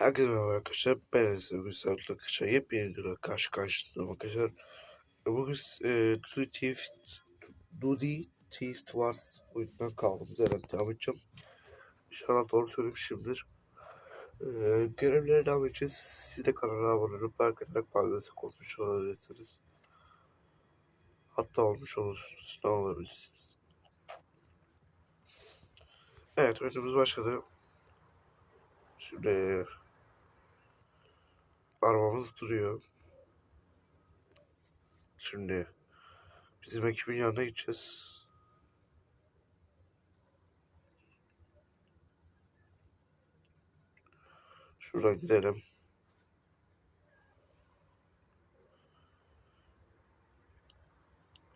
Herkese merhaba arkadaşlar. Ben Enes Güzel arkadaşlar. Yepyeni videoda karşı karşınızdayım arkadaşlar. Bugün e, Duty Thief Duty Thief Wars oyundan kaldığımız yerden devam edeceğim. İnşallah doğru söylemişimdir. E, görevlere devam edeceğiz. Siz de kanala abone olup like fazlası konuşmuş olabilirsiniz. Hatta olmuş olursunuz. Ne olabilirsiniz. Evet oyunumuz başladı. Şimdi arabamız duruyor. Şimdi bizim ekibin yanına gideceğiz. Şuradan gidelim.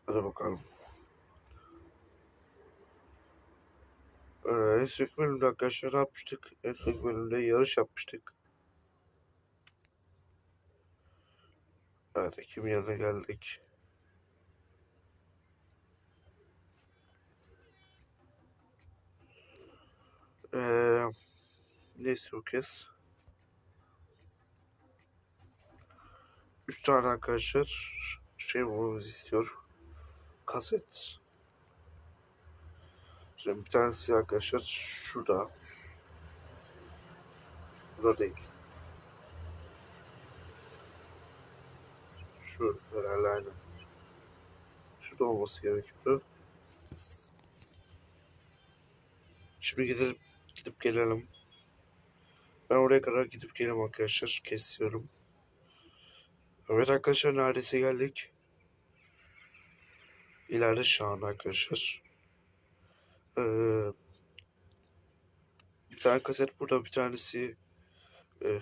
Hadi bakalım. Ee, en son bölümde arkadaşlar ne yapmıştık? En son bölümde yarış yapmıştık. Evet ekibin yanına geldik. Ee, neyse bu kez. Üç tane arkadaşlar şey bulmamızı istiyor. Kaset. Şimdi bir tanesi arkadaşlar şurada. Burada değil. Şu herhalde aynen. Şurada olması gerekiyor. Şimdi gidip gidip gelelim. Ben oraya kadar gidip gelelim arkadaşlar. Kesiyorum. Evet arkadaşlar neredeyse geldik. İleride şu an arkadaşlar. Ee, bir tane kaset burada bir tanesi e,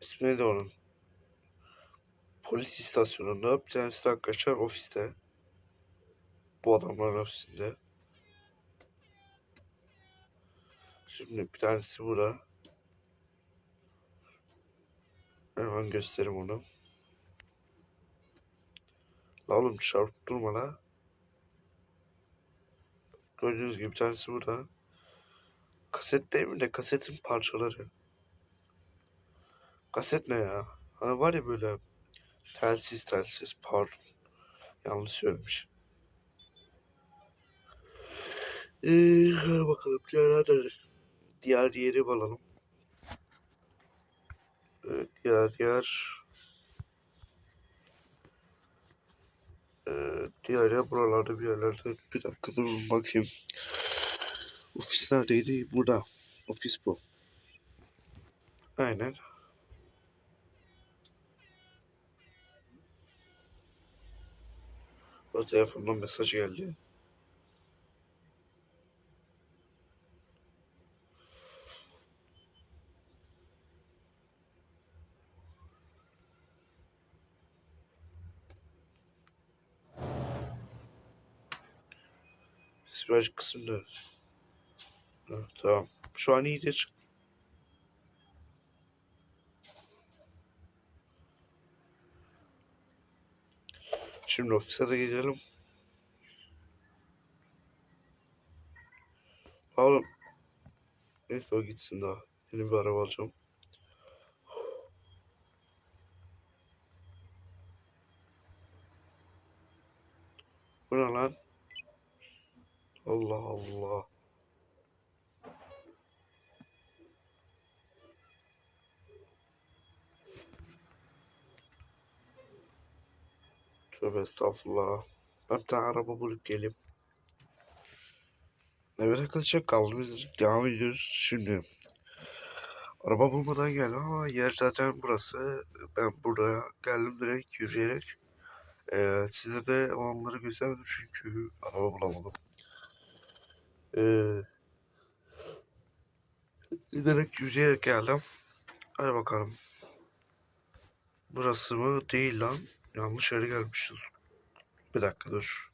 ismi neydi onun? Polis istasyonunda bir tanesi de arkadaşlar ofiste. Bu adamların ofisinde. Şimdi bir tanesi burada. Hemen göstereyim onu. La oğlum çarpıp durma la. Gördüğünüz gibi bir tanesi burada. Kaset değil mi de kasetin parçaları. Kaset ne ya? Hani var ya böyle telsiz telsiz pardon. Yanlış söylemiş. Ee, bakalım diğer diğer yeri bulalım. Ee, diğer yer ee, diğer yer buralarda bir yerlerde bir dakika dur bakayım. Ofis neredeydi? Burada. Ofis bu. Aynen. O telefondan mesaj geldi. Sipariş kısımda. Ha, tamam. Şu an iyidir. Şimdi ofise de gidelim. Oğlum. Neyse o gitsin daha. Yeni bir araba alacağım. Bu ne lan? Allah Allah. Tövbe estağfurullah. Ben bir tane araba bulup geleyim. Evet arkadaşlar kaldığımız devam ediyoruz. Şimdi araba bulmadan geldim ama yer zaten burası. Ben buraya geldim direkt yürüyerek. Ee, size de olanları göstermedim çünkü araba bulamadım. Ee, direkt yürüyerek geldim. Hadi bakalım. Burası mı? Değil lan. Yanlış yere gelmişiz. Bir dakika dur.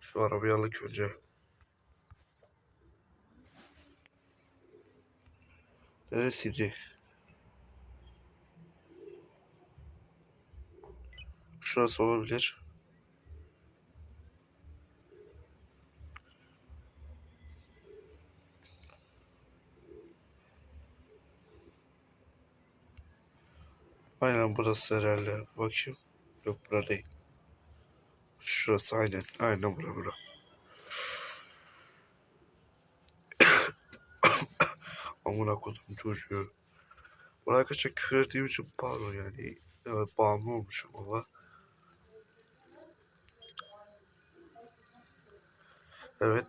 Şu arabayı alık önce. Neresiydi? Şurası olabilir. Aynen burası herhalde. Bakayım. Yok bura değil. Şurası aynen. Aynen bura bura. Amına kodum çocuğu. Bu arkadaşlar küfür ettiğim için pardon yani. Evet, bağımlı olmuşum ama. Evet.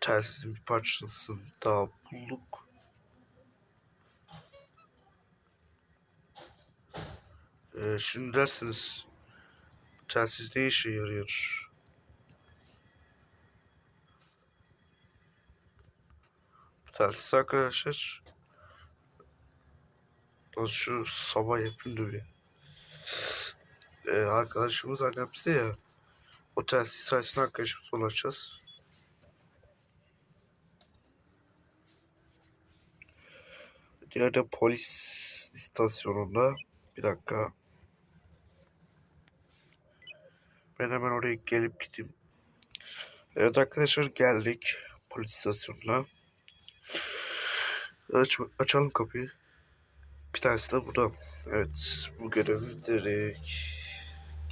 Telsizin bir parçasını daha bulduk. Ee, şimdi dersiniz telsiz ne işe yarıyor? Telsiz arkadaşlar şu sabah yapayım da bir. Ee, arkadaşımız annemizde ya. O telsiz sayesinde arkadaşımıza ulaşacağız. Diğer polis istasyonunda. Bir dakika. Ben hemen oraya gelip gideyim. Evet arkadaşlar geldik polis istasyonuna. Aç, açalım kapıyı. Bir tanesi de burada. Evet bu görevi direkt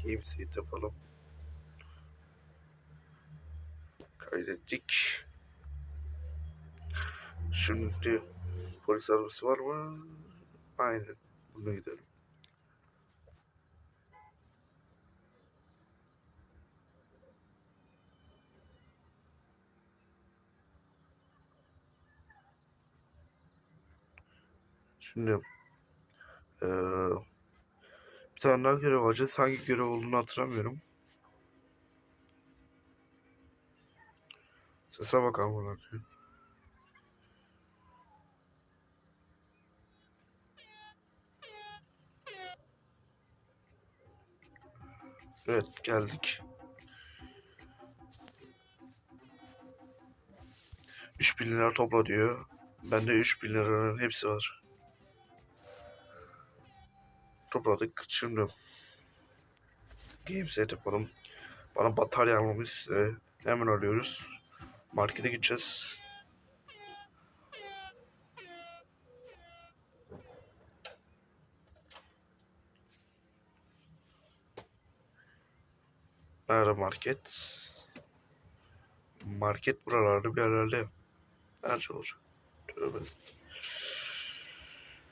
Gameseed yapalım. Kaydettik. Şimdi polis arabası var mı? Aynen. Buna gidelim. Şimdi eee bir tane daha görev alacağız. Hangi görev olduğunu hatırlamıyorum. Sese bakalım buna. Evet geldik. 3000 lira topla diyor. Bende 3000 liranın hepsi var. Topladık. Şimdi game set yapalım. Bana batarya almamız e, hemen alıyoruz. Markete gideceğiz. Nerede market? Market buralarda bir yerlerde. Nerede olacak? Tövbe.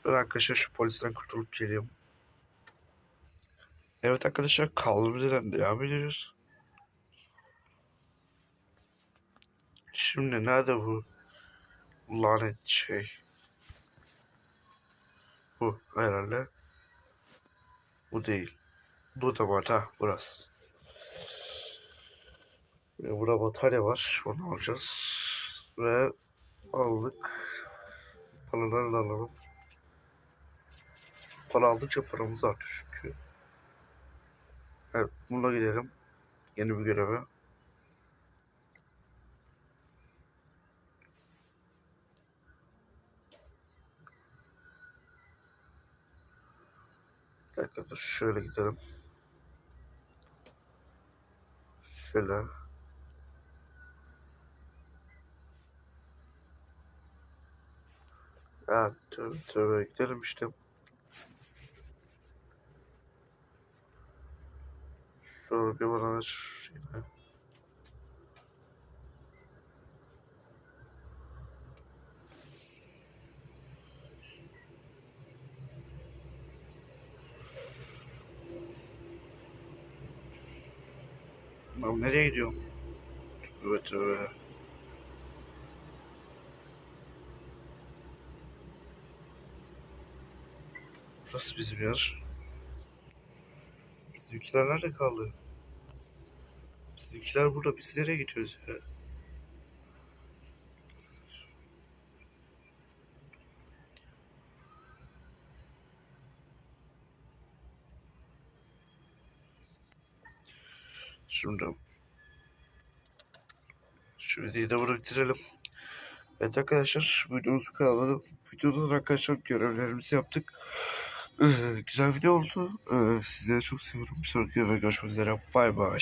Ben arkadaşlar şu polisten kurtulup geliyorum. Evet arkadaşlar kaldığımız yerden devam ediyoruz. Şimdi nerede bu lanet şey? Bu herhalde. Bu değil. Bu da var ha burası. Ve burada batarya var. Onu alacağız. Ve aldık. Paraları alalım. Para aldıkça paramız artıyor. Evet bununla gidelim. Yeni bir göreve. Bir şöyle gidelim. Şöyle. Ya tövbe tövbe gidelim işte. Şöyle bir bana ver yine. Lan nereye gidiyorum? Tövbe tövbe. Burası bizim yer. Bizimkiler nerede kaldı? Bizimkiler burada. Biz nereye gidiyoruz ya? Şimdi şu videoyu da burada bitirelim. Evet arkadaşlar videomuz bu kadar. Videoda da arkadaşlar görevlerimizi yaptık. Ee, güzel video oldu. Ee, sizleri çok seviyorum. Bir sonraki videoda görüşmek üzere. Bay bay.